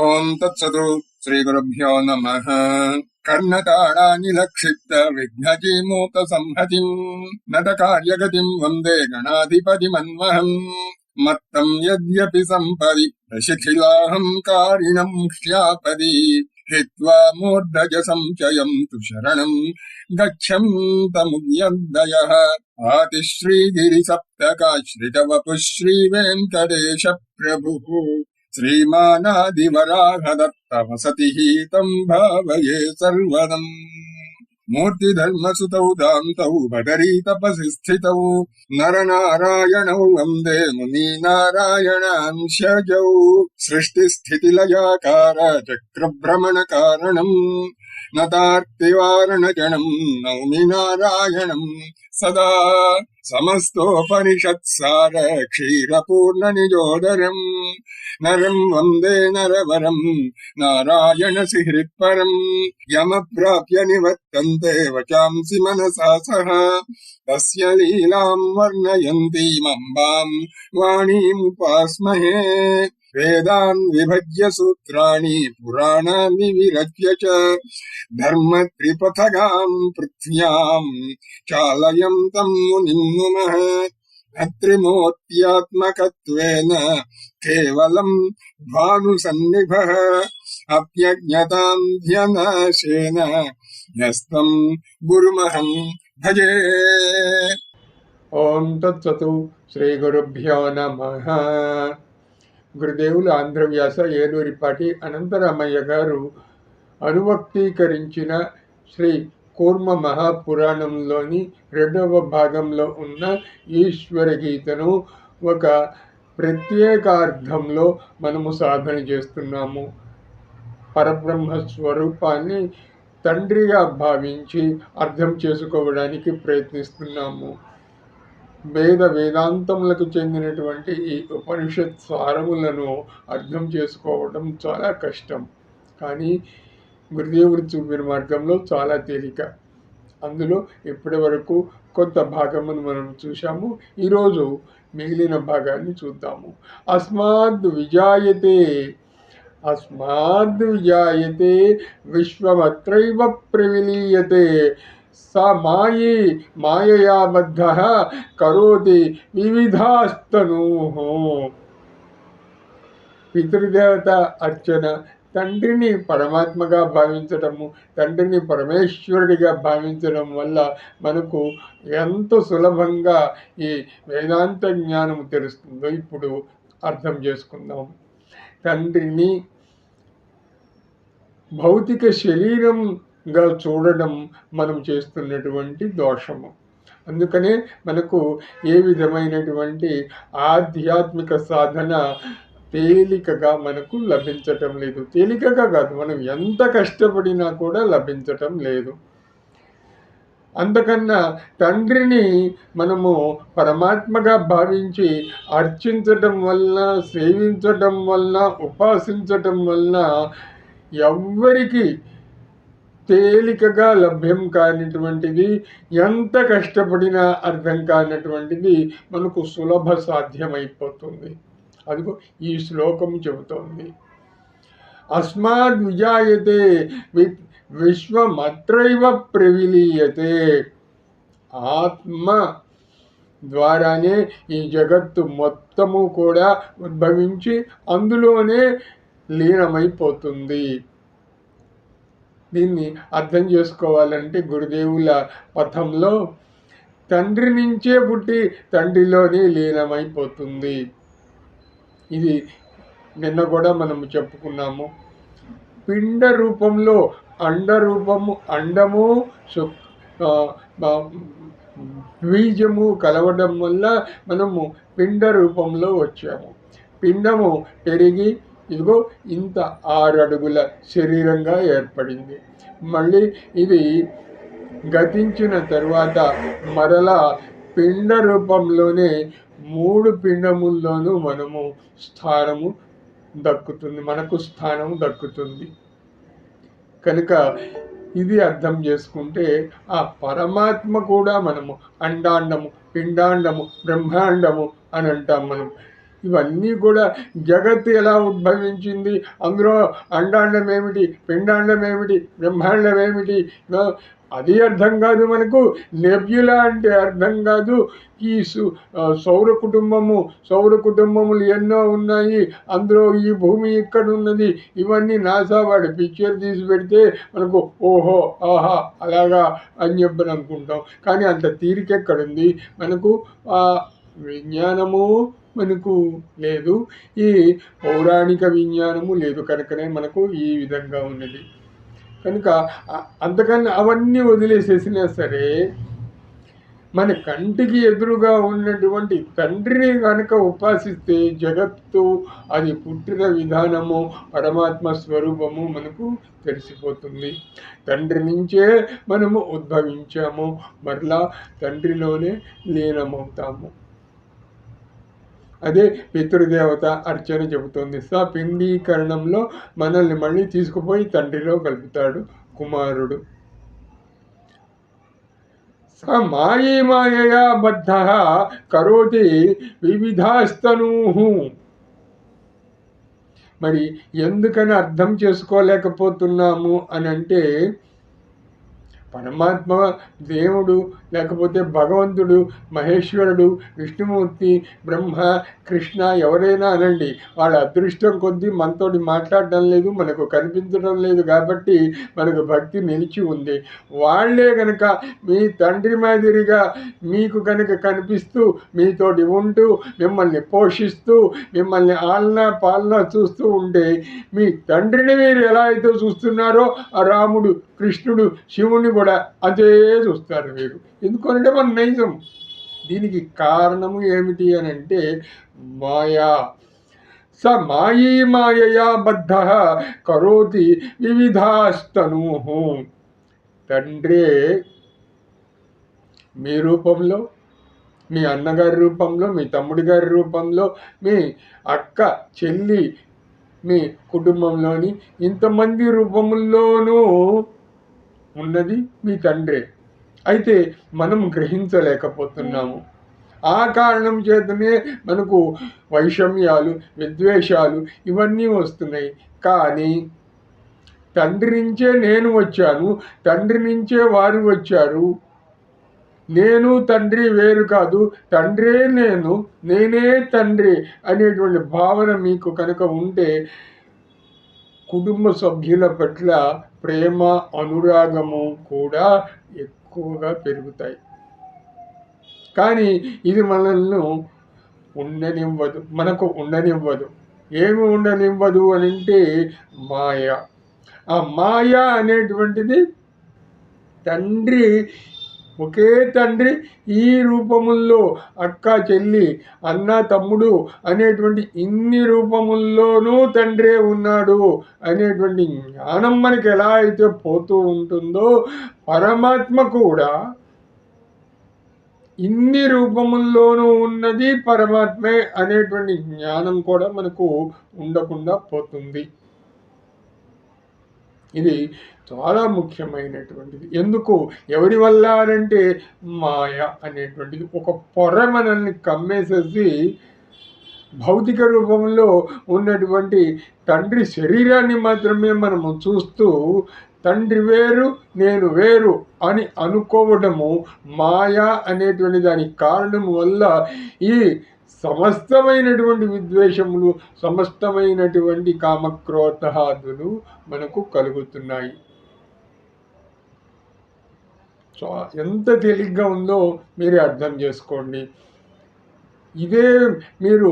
ॐ तत्सतु श्रीगुरुभ्यो नमः। कर्णताणानि लक्षिप्त विघ्नजी संहतिम् नद वन्दे गणाधिपतिमन्वहम् मत्तम् यद्यपि सम्पदि शिथिलाहम् कारिणम् श्यापदि हित्वा मूर्धज सञ्चयम् तु शरणम् गच्छन्तमुद्यन्दयः। आति श्रीगिरि सप्तका प्रभुः श्रीमानादिवराहदत्तवसतिः तम् भावये सर्वदम् मूर्तिधर्मसुतौ दान्तौ भटरी तपसि स्थितौ नरनारायणौ वंदे मुनीनारायणांशजौ सृष्टिस्थितिलयाकार चक्रभ्रमणकारणम् नतार्तिवारणजनम् नौमि नारायणम् सदा। నరనారాయణౌ వందే మునీనారాయణాంశజౌ సమస్తోపనిషత్సార క్షీరపూర్ణ నిజోదరం నరం వందే నరవరం నారాయణ సిహృత్పరం యమ ప్రాప్య నివర్తంతే వచాంసి మనసా సహ తస్య లీలాం వర్ణయంతి వర్ణయంతీమంబాం వాణీముపాస్మహే वेदान विभज्य सूत्राणी पुराणानि विरच्य च। धर्म त्रिपथगाम धर्मत्रिपथगाम् पृथ्व्याम् चालयन्तम् मुनिम् नुमः। अत्रिमूर्त्यात्मकत्वेन केवलम् भानुसन्निभः। अप्यज्ञतां ध्यनाशेन यस्तं गुरुमहं भजे। ओम तत्सतु श्रीगुरुभ्यो नमः। గురుదేవులు ఆంధ్రవ్యాస ఏలూరిపాటి అనంతరామయ్య గారు అనువక్తీకరించిన శ్రీ కూర్మ మహాపురాణంలోని రెండవ భాగంలో ఉన్న ఈశ్వర గీతను ఒక ప్రత్యేకార్థంలో మనము సాధన చేస్తున్నాము. పరబ్రహ్మ స్వరూపాన్ని తండ్రిగా భావించి అర్థం చేసుకోవడానికి ప్రయత్నిస్తున్నాము. వేద వేదాంతములకు చెందినటువంటి ఈ ఉపనిషత్ సారములను అర్థం చేసుకోవడం చాలా కష్టం. కానీ గురుదేవుడు చూపిన మార్గంలో చాలా తేలిక. అందులో ఇప్పటి వరకు కొంత భాగమును మనం చూశాము. ఈరోజు మిగిలిన భాగాన్ని చూద్దాము. అస్మాద్ విజాయతే అస్మాద్ విజాయతే విశ్వమత్రైవ ప్రవిలీయతే స మాయి మాయయా బద్ధ కరోతి వివిధాస్తనూ. పితృదేవత అర్చన తండ్రిని పరమాత్మగా భావించటము తండ్రిని పరమేశ్వరుడిగా భావించడం వల్ల మనకు ఎంత సులభంగా ఈ వేదాంత జ్ఞానం తెలుస్తుందో ఇప్పుడు అర్థం చేసుకుందాం. తండ్రిని భౌతిక శరీరం గా చూడడం మనం చేస్తున్నటువంటి దోషము. అందుకనే మనకు ఏ విధమైనటువంటి ఆధ్యాత్మిక సాధన తేలికగా మనకు లభించటం లేదు. తేలికగా కాదు మనం ఎంత కష్టపడినా కూడా లభించటం లేదు. అంతకన్నా తండ్రిని మనము పరమాత్మగా భావించి అర్చించటం వల్ల సేవించటం వల్ల ఉపాసించటం వల్ల ఎవ్వరికి తేలికగా లభ్యం కానిటువంటిది ఎంత కష్టపడినా అర్థం కానటువంటిది మనకు సులభ సాధ్యమైపోతుంది. అదిగో ఈ శ్లోకం చెబుతోంది. అస్మాద్ విజాయతే విశ్వమత్రైవ ప్రవిలీయతే. ఆత్మ ద్వారానే ఈ జగత్తు మొత్తము కూడా ఉద్భవించి అందులోనే లీనమైపోతుంది. దీన్ని అర్థం చేసుకోవాలంటే గురుదేవుల పథంలో తండ్రి నుంచే పుట్టి తండ్రిలోనే లీనమైపోతుంది. ఇది నిన్న కూడా మనము చెప్పుకున్నాము. పిండ రూపంలో అండ రూపము అండము బీజము కలవడం వల్ల మనము పిండ రూపంలో వచ్చాము. పిండము పెరిగి ఇదిగో ఇంత ఆరు అడుగుల శరీరంగా ఏర్పడింది. మళ్ళీ ఇది గతించిన తర్వాత మరలా పిండ రూపంలోనే మూడు పిండముల్లోనూ మనము స్థానము దక్కుతుంది మనకు స్థానం దక్కుతుంది. కనుక ఇది అర్థం చేసుకుంటే ఆ పరమాత్మ కూడా మనము అండాండము పిండాండము బ్రహ్మాండము అని అంటాం మనం. ఇవన్నీ కూడా జగత్తు ఎలా ఉద్భవించింది? అందులో అండాండం ఏమిటి పిండాండం ఏమిటి బ్రహ్మాండం ఏమిటి అది అర్థం కాదు మనకు. నెబ్యులా అంటే అర్థం కాదు. ఈ సు- సౌర కుటుంబము సౌర కుటుంబములు ఎన్నో ఉన్నాయి. అందులో ఈ భూమి ఇక్కడ ఉన్నది ఇవన్నీ నాసా వాడు పిక్చర్ తీసి పెడితే మనకు ఓహో ఆహా అలాగా అని చెప్పని అనుకుంటాం. కానీ అంత తీరిక ఎక్కడుంది? మనకు ఆ విజ్ఞానము మనకు లేదు. ఈ పౌరాణిక విజ్ఞానము లేదు కనుకనే మనకు ఈ విధంగా ఉన్నది. కనుక అంతకన్నా అవన్నీ వదిలేసేసినా సరే మన కంటికి ఎదురుగా ఉన్నటువంటి తండ్రిని కనుక ఉపాసిస్తే జగత్తు అది పుట్టిన విధానము పరమాత్మ స్వరూపము మనకు తెలిసిపోతుంది. తండ్రి నుంచే మనము ఉద్భవించాము. మరలా తండ్రిలోనే లీనమవుతాము. అదే పితృదేవత అర్చన చెబుతోంది. స పిండీకరణంలో మనల్ని మళ్ళీ తీసుకుపోయి తండ్రిలో కలుపుతాడు కుమారుడు. స మాయీ మాయయా బద్ధ కరోతి వివిధాస్తనూ. మరి ఎందుకని అర్థం చేసుకోలేకపోతున్నాము అని అంటే పరమాత్మ దేవుడు లేకపోతే భగవంతుడు మహేశ్వరుడు విష్ణుమూర్తి బ్రహ్మ కృష్ణ ఎవరైనా అనండి. వాళ్ళ అదృష్టం కొద్దీ మనతోటి మాట్లాడడం లేదు మనకు కనిపించడం లేదు కాబట్టి మనకు భక్తి నిలిచి ఉంది. వాళ్ళే కనుక మీ తండ్రి మాదిరిగా మీకు కనుక కనిపిస్తూ మీతోటి ఉంటూ మిమ్మల్ని పోషిస్తూ మిమ్మల్ని ఆలన పాలన చూస్తూ ఉంటే మీ తండ్రిని మీరు ఎలా అయితే చూస్తున్నారో ఆ రాముడు కృష్ణుడు శివుని కూడా అదే చూస్తారు మీరు ఎందుకంటే మన నైజం. దీనికి కారణము ఏమిటి అని అంటే మాయా. స మాయీ మాయయా బద్ధ కరోతి వివిధాస్తనూ తండ్రే మీ రూపంలో మీ అన్నగారి రూపంలో మీ తమ్ముడి గారి రూపంలో మీ అక్క చెల్లి మీ కుటుంబంలోని ఇంతమంది రూపముల్లోనూ ఉన్నది మీ తండ్రే. అయితే మనం గ్రహించలేకపోతున్నాము. ఆ కారణం చేతనే మనకు వైషమ్యాలు విద్వేషాలు ఇవన్నీ వస్తున్నాయి. కానీ తండ్రి నుంచే నేను వచ్చాను తండ్రి నుంచే వారు వచ్చారు. నేను తండ్రి వేరు కాదు తండ్రే నేను నేనే తండ్రి అనేటువంటి భావన మీకు కనుక ఉంటే కుటుంబ సభ్యుల పట్ల ప్రేమ అనురాగము కూడా ఎక్కువగా పెరుగుతాయి. కానీ ఇది మనల్ని ఉండనివ్వదు మనకు ఉండనివ్వదు. ఏమి ఉండనివ్వదు అని అంటే మాయ. ఆ మాయ అనేటువంటిది తండ్రి ఒకే తండ్రి ఈ రూపముల్లో అక్క చెల్లి అన్న తమ్ముడు అనేటువంటి ఇన్ని రూపముల్లోనూ తండ్రే ఉన్నాడు అనేటువంటి జ్ఞానం మనకి ఎలా అయితే పోతూ ఉంటుందో పరమాత్మ కూడా ఇన్ని రూపముల్లోనూ ఉన్నది పరమాత్మే అనేటువంటి జ్ఞానం కూడా మనకు ఉండకుండా పోతుంది. ఇది చాలా ముఖ్యమైనటువంటిది. ఎందుకు? ఎవరి వల్ల అంటే మాయ అనేటువంటిది. ఒక పొర మనల్ని కమ్మేసేసి భౌతిక రూపంలో ఉన్నటువంటి తండ్రి శరీరాన్ని మాత్రమే మనము చూస్తూ తండ్రి వేరు నేను వేరు అని అనుకోవడము మాయా అనేటువంటి దానికి కారణం వల్ల ఈ సమస్తమైనటువంటి విద్వేషములు సమస్తమైనటువంటి కామక్రోధాదులు మనకు కలుగుతున్నాయి. సో ఎంత తేలిగ్గా ఉందో మీరే అర్థం చేసుకోండి. ఇదే మీరు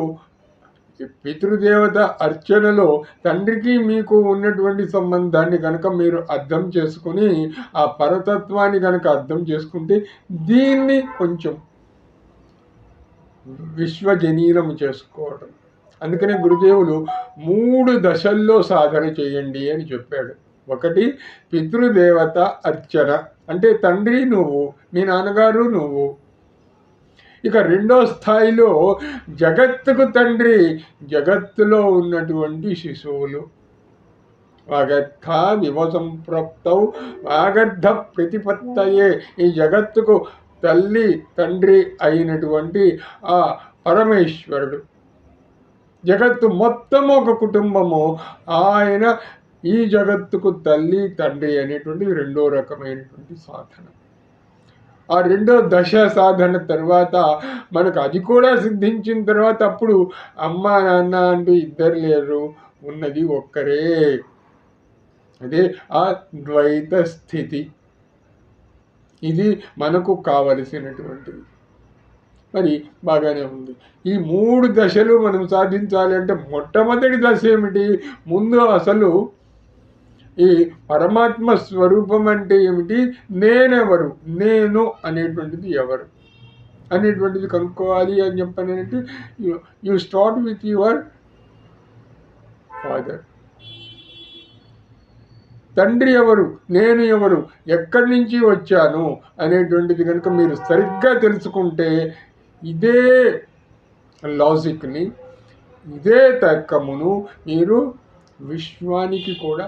పితృదేవత అర్చనలో తండ్రికి మీకు ఉన్నటువంటి సంబంధాన్ని కనుక మీరు అర్థం చేసుకుని ఆ పరతత్వాన్ని కనుక అర్థం చేసుకుంటే దీన్ని కొంచెం విశ్వజనీనం చేసుకోవడం అందుకనే గురుదేవులు మూడు దశల్లో సాధన చేయండి అని చెప్పాడు. ఒకటి పితృదేవత అర్చన. అంటే తండ్రి నువ్వు మీ నాన్నగారు నువ్వు. ఇక రెండో స్థాయిలో జగత్తుకు తండ్రి జగత్తులో ఉన్నటువంటి శిశువులు. వాగర్థ వివసంప్రాప్తౌ వాగర్థ ప్రతిపత్తయే ఈ జగత్తుకు తల్లి తండ్రి అయినటువంటి ఆ పరమేశ్వరుడు. జగత్తు మొత్తం ఒక కుటుంబము ఆయన ఈ జగత్తుకు తల్లి తండ్రి అనేటువంటి రెండో రకమైనటువంటి సాధన. ఆ రెండో దశ సాధన తర్వాత మనకు అది కూడా సిద్ధించిన తర్వాత అప్పుడు అమ్మ నాన్న అంటూ ఇద్దరు లేరు ఉన్నది ఒక్కరే. అదే ఆ ద్వైత స్థితి. ఇది మనకు కావలసినటువంటిది. మరి బాగానే ఉంది. ఈ మూడు దశలు మనం సాధించాలి అంటే మొట్టమొదటి దశ ఏమిటి? ముందు అసలు ఈ పరమాత్మ స్వరూపం అంటే ఏమిటి? నేనెవరు? నేను అనేటువంటిది ఎవరు? అనేటువంటిది కనుక్కోవాలి అని చెప్పానంటే you start with your father తండ్రి ఎవరు? నేను ఎవరు? ఎక్కడి నుంచి వచ్చాను? అనేటువంటిది కనుక మీరు సరిగ్గా తెలుసుకుంటే ఇదే లాజిక్ని ఇదే తర్కమును మీరు విశ్వానికి కూడా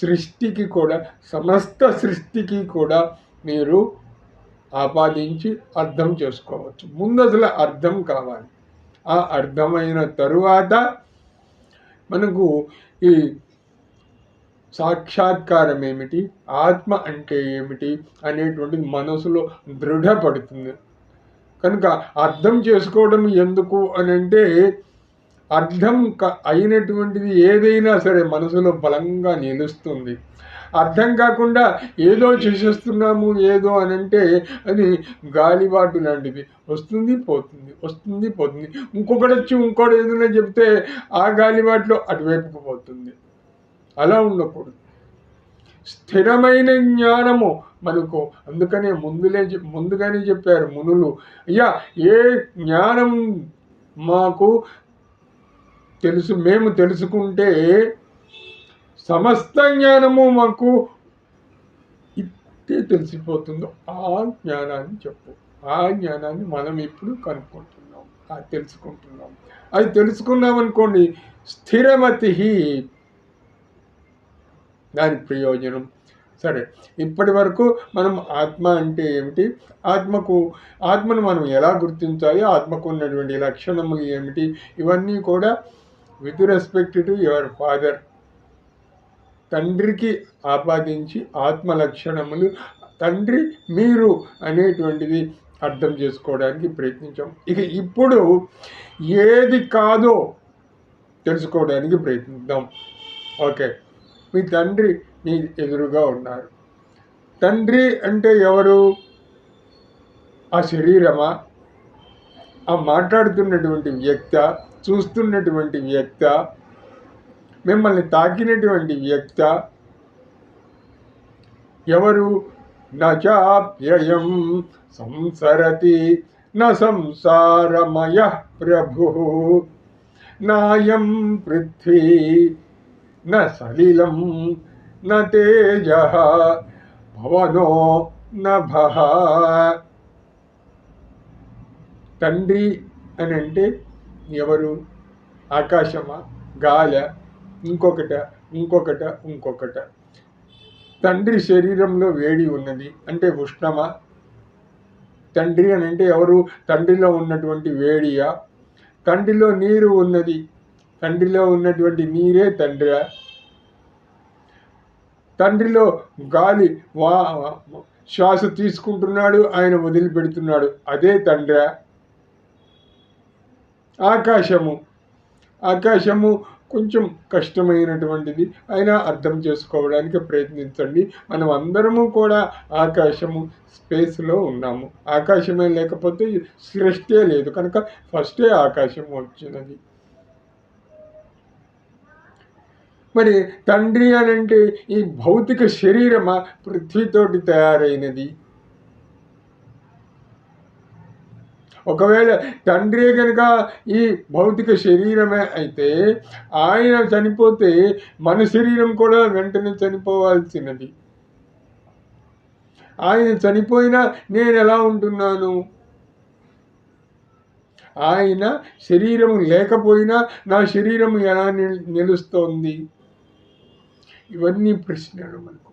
సృష్టికి కూడా సమస్త సృష్టికి కూడా మీరు ఆపాదించి అర్థం చేసుకోవచ్చు. ముందు అసలు అర్థం కావాలి. ఆ అర్థమైన తరువాత మనకు ఈ సాక్షాత్కారం ఏమిటి ఆత్మ అంటే ఏమిటి అనేటువంటిది మనసులో దృఢపడుతుంది. కనుక అర్థం చేసుకోవడం ఎందుకు అని అంటే అర్థం అయినటువంటిది ఏదైనా సరే మనసులో బలంగా నిలుస్తుంది. అర్థం కాకుండా ఏదో చేసేస్తున్నాము ఏదో అని అంటే అది గాలిబాటు లాంటిది. వస్తుంది పోతుంది వస్తుంది పోతుంది. ఇంకొకటి వచ్చి ఇంకోటి ఏదైనా చెప్తే ఆ గాలిబాటులో అటువైపుకు పోతుంది. అలా ఉండకూడదు. స్థిరమైన జ్ఞానము మనకు అందుకనే ముందులే ముందుగానే చెప్పారు మునులు. అయ్యా ఏ జ్ఞానం మాకు తెలుసు మేము తెలుసుకుంటే సమస్త జ్ఞానము మాకు ఇట్టే తెలిసిపోతుందో. ఆ జ్ఞానాన్ని చెప్పు. ఆ జ్ఞానాన్ని మనం ఇప్పుడు కనుక్కుంటున్నాం. అది తెలుసుకుంటున్నాం. అది తెలుసుకున్నాం అనుకోండి స్థిరమతి దాని ప్రయోజనం. సరే ఇప్పటి వరకు మనం ఆత్మ అంటే ఏమిటి? ఆత్మకు ఆత్మను మనం ఎలా గుర్తించాలి? ఆత్మకు ఉన్నటువంటి లక్షణములు ఏమిటి? ఇవన్నీ కూడా with respect to your father తండ్రికి ఆపాదించి ఆత్మ లక్షణములు తండ్రి మీరు అనేటువంటిది అర్థం చేసుకోవడానికి ప్రయత్నించాం. ఇక ఇప్పుడు ఏది కాదో తెలుసుకోవడానికి ప్రయత్నిద్దాం. ఓకే. మీ తండ్రి మీ ఎదురుగా ఉన్నారు. తండ్రి అంటే ఎవరు? ఆ శరీరమా? ఆ మాట్లాడుతున్నటువంటి వ్యక్త చూస్తున్నటువంటి వ్యక్త మిమ్మల్ని తాకినటువంటి వ్యక్త ఎవరు? నచాప్యయం సంసరతి న సంసారమయ ప్రభు. నాయం పృథ్వీ న సలిలం న తేజ భవనో నభ. తండ్రి అని అంటే ఎవరు? ఆకాశమా? గాల? ఇంకొకట ఇంకొకట ఇంకొకట. తండ్రి శరీరంలో వేడి ఉన్నది అంటే ఉష్ణమా? తండ్రి అని అంటే ఎవరు? తండ్రిలో ఉన్నటువంటి వేడియా? తండ్రిలో నీరు ఉన్నది. తండ్రిలో ఉన్నటువంటి నీరే తండ్రి. తండ్రిలో గాలి వా శ్వాస తీసుకుంటున్నాడు ఆయన వదిలిపెడుతున్నాడు. అదే తండ్రి. ఆకాశము. ఆకాశము కొంచెం కష్టమైనటువంటిది. అయినా అర్థం చేసుకోవడానికి ప్రయత్నించండి. మనం అందరము కూడా ఆకాశము స్పేస్లో ఉన్నాము. ఆకాశమే లేకపోతే సృష్టే లేదు. కనుక ఫస్టే ఆకాశం వచ్చినది. మరి తండ్రి అని అంటే ఈ భౌతిక శరీరమా? పృథ్వీతోటి తయారైనది. ఒకవేళ తండ్రి కనుక ఈ భౌతిక శరీరమే అయితే ఆయన చనిపోతే మన శరీరం కూడా వెంటనే చనిపోవాల్సినది. ఆయన చనిపోయినా నేను ఎలా ఉంటున్నాను? ఆయన శరీరము లేకపోయినా నా శరీరము ఎలా నిలుస్తోంది? ఇవన్నీ ప్రశ్నలు మనకు.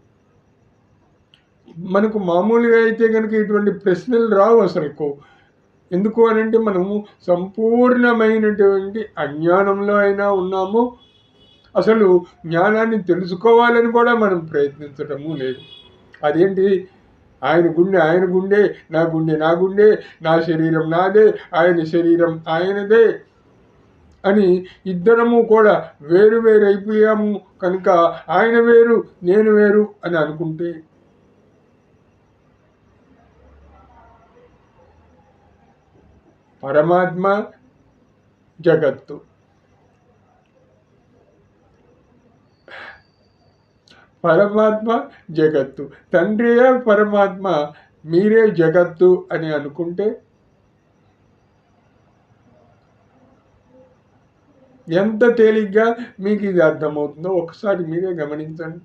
మనకు మామూలుగా అయితే కనుక ఇటువంటి ప్రశ్నలు రావు అసలుకు. ఎందుకు అని అంటే మనము సంపూర్ణమైనటువంటి అజ్ఞానంలో అయినా ఉన్నాము. అసలు జ్ఞానాన్ని తెలుసుకోవాలని కూడా మనం ప్రయత్నించటము లేదు. అదేంటి? ఆయన గుండె ఆయన గుండె నా గుండె నా గుండె నా శరీరం నాదే ఆయన శరీరం ఆయనదే అని ఇద్దరము కూడా వేరు వేరు అయిపోయాము కనుక ఆయన వేరు నేను వేరు అని అనుకుంటే పరమాత్మ జగత్తు. పరమాత్మ జగత్తు. తండ్రియే పరమాత్మ మీరే జగత్తు అని అనుకుంటే ఎంత తేలిగ్గా మీకు ఇది అర్థమవుతుందో ఒకసారి మీరే గమనించండి.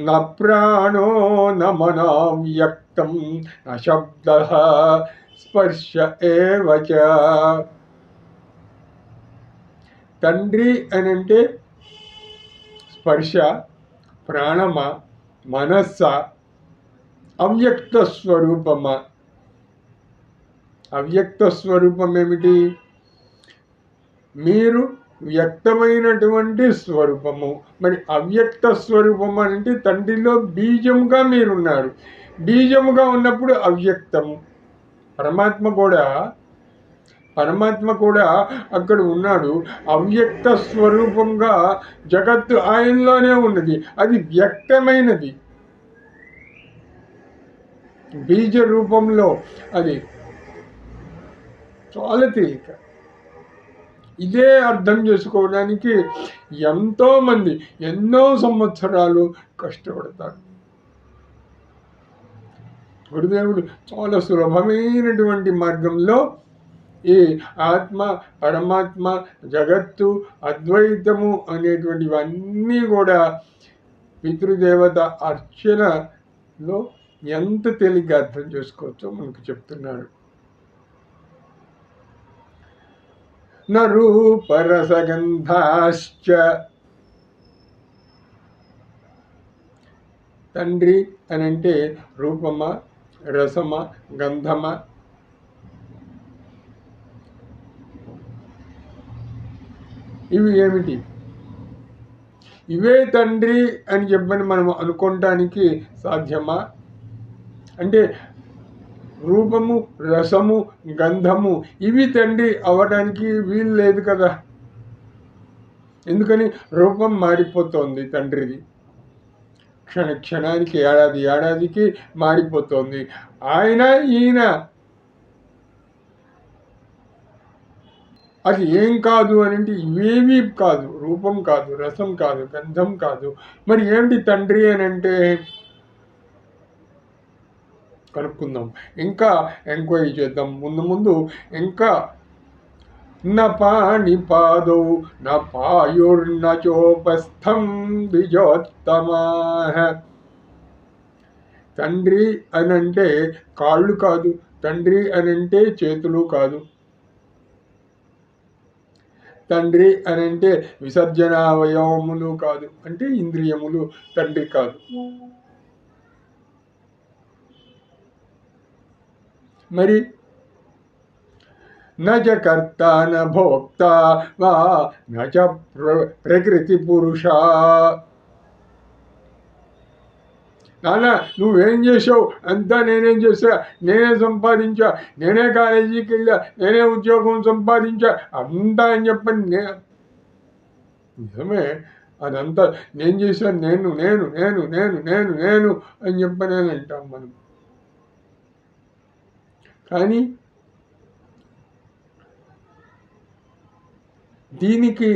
న ప్రాణో న వ్యక్తం న శబ్ద స్పర్శ ఏవచ తండ్రి అని అంటే స్పర్శ ప్రాణమ మనస్స అవ్యక్త స్వరూపమ అవ్యక్త స్వరూపం ఏమిటి మీరు వ్యక్తమైనటువంటి స్వరూపము. మరి అవ్యక్త స్వరూపం అంటే తండ్రిలో బీజముగా మీరున్నారు. బీజముగా ఉన్నప్పుడు అవ్యక్తము. పరమాత్మ కూడా పరమాత్మ కూడా అక్కడ ఉన్నాడు. అవ్యక్త స్వరూపంగా జగత్తు ఆయనలోనే ఉన్నది. అది వ్యక్తమైనది. బీజ రూపంలో అది చాలా తేలిక. ఇదే అర్థం చేసుకోవడానికి ఎంతోమంది ఎన్నో సంవత్సరాలు కష్టపడతారు. గురుదేవుడు చాలా సులభమైనటువంటి మార్గంలో ఈ ఆత్మ పరమాత్మ జగత్తు అద్వైతము అనేటువంటివన్నీ కూడా పితృదేవత అర్చనలో ఎంత తేలిగ్గా అర్థం చేసుకోవచ్చో మనకు చెప్తున్నాడు न రూపరసగంధాశ్చ తండ్రి అని అంటే రూపమా రసమా గంధమా? ఇవి ఏమిటి? ఇవే తండ్రి అని చెప్పని మనం అనుకోవటానికి సాధ్యమా? అంటే రూపము రసము గంధము ఇవి తండ్రి అవ్వడానికి వీలు లేదు కదా. ఎందుకని? రూపం మారిపోతోంది తండ్రిది. క్షణ క్షణానికి ఏడాది ఏడాదికి మారిపోతోంది. ఆయన ఈయన. అది ఏం కాదు అని అంటే ఇవేమీ కాదు. రూపం కాదు రసం కాదు గంధం కాదు. మరి ఏమిటి తండ్రి అని అంటే కనుక్కుందాం ఇంకా ఎంక్వైరీ చేద్దాం. ముందు ముందు ఇంకా న పాణి పాదౌ న పాయుర్న చోపస్థం ద్విజోత్తమా. తండ్రి అని అంటే కాళ్ళు కాదు తండ్రి అని అంటే చేతులు కాదు. తండ్రి అని అంటే విసర్జనావయవములు కాదు అంటే ఇంద్రియములు తండ్రి కాదు. మరి నచ కర్త న భోక్త వా నచ ప్రకృతి పురుష నాన్న నువ్వేం చేసావు అంతా నేనేం చేసా నేనే సంపాదించా? నేనే కాలేజీకి వెళ్ళా? నేనే ఉద్యోగం సంపాదించా? అంతా అని చెప్పని నే నిజమే. అదంతా నేను చేశాను. నేను నేను నేను నేను నేను నేను అని చెప్పని అంటాం మనం. కానీ దీనికి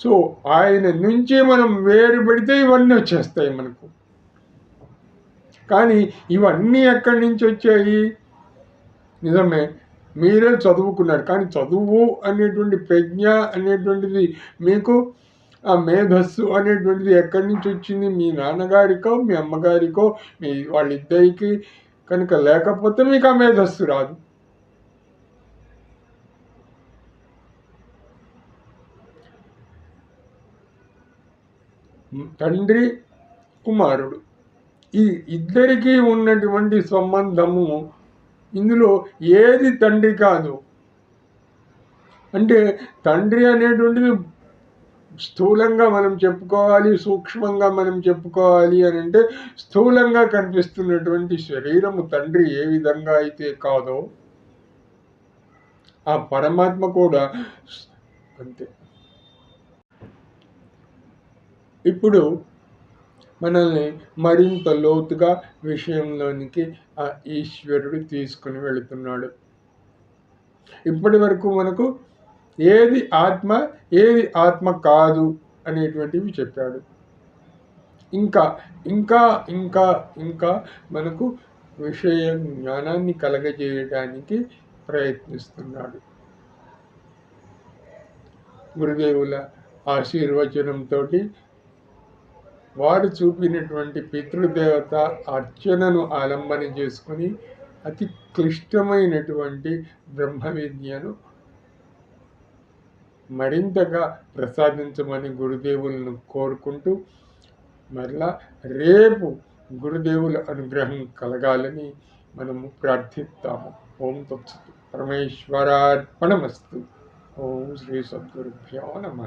సో ఆయన నుంచి మనం వేరు పెడితే ఇవన్నీ వచ్చేస్తాయి మనకు. కానీ ఇవన్నీ ఎక్కడి నుంచి వచ్చాయి? నిజమే మీరే చదువుకున్నారు. కానీ చదువు అనేటువంటి ప్రజ్ఞ అనేటువంటిది మీకు ఆ మేధస్సు అనేటువంటిది ఎక్కడి నుంచి వచ్చింది? మీ నాన్నగారికో మీ అమ్మగారికో మీ వాళ్ళిద్దరికి కనుక లేకపోతే మీకు ఆ మేధస్సు రాదు. తండ్రి కుమారుడు ఈ ఇద్దరికీ ఉన్నటువంటి సంబంధము ఇందులో ఏది తండ్రి కాదు. అంటే తండ్రి అనేటువంటిది స్థూలంగా మనం చెప్పుకోవాలి సూక్ష్మంగా మనం చెప్పుకోవాలి అని అంటే స్థూలంగా కనిపిస్తున్నటువంటి శరీరము తండ్రి ఏ విధంగా అయితే కాదో ఆ పరమాత్మ కూడా అంతే. ఇప్పుడు మనల్ని మరింత లోతుగా విషయంలోనికి ఆ ఈశ్వరుడు తీసుకుని వెళుతున్నాడు. ఇప్పటి వరకు మనకు ఏది ఆత్మ ఏది ఆత్మ కాదు అనేటువంటివి చెప్పాడు. ఇంకా ఇంకా ఇంకా ఇంకా మనకు విషయ జ్ఞానాన్ని కలగజేయడానికి ప్రయత్నిస్తున్నాడు. గురుదేవుల ఆశీర్వచనంతో వారు చూపినటువంటి పితృదేవత అర్చనను ఆలంబన చేసుకుని అతి క్లిష్టమైనటువంటి బ్రహ్మ విద్యను మరింతగా ప్రసాదించమని గురుదేవులను కోరుకుంటూ మరలా రేపు గురుదేవుల అనుగ్రహం కలగాలని మనము ప్రార్థిస్తాము. ఓం తత్సత్. పరమేశ్వరార్పణమస్తు. ఓం శ్రీ సద్గురుభ్యో నమ.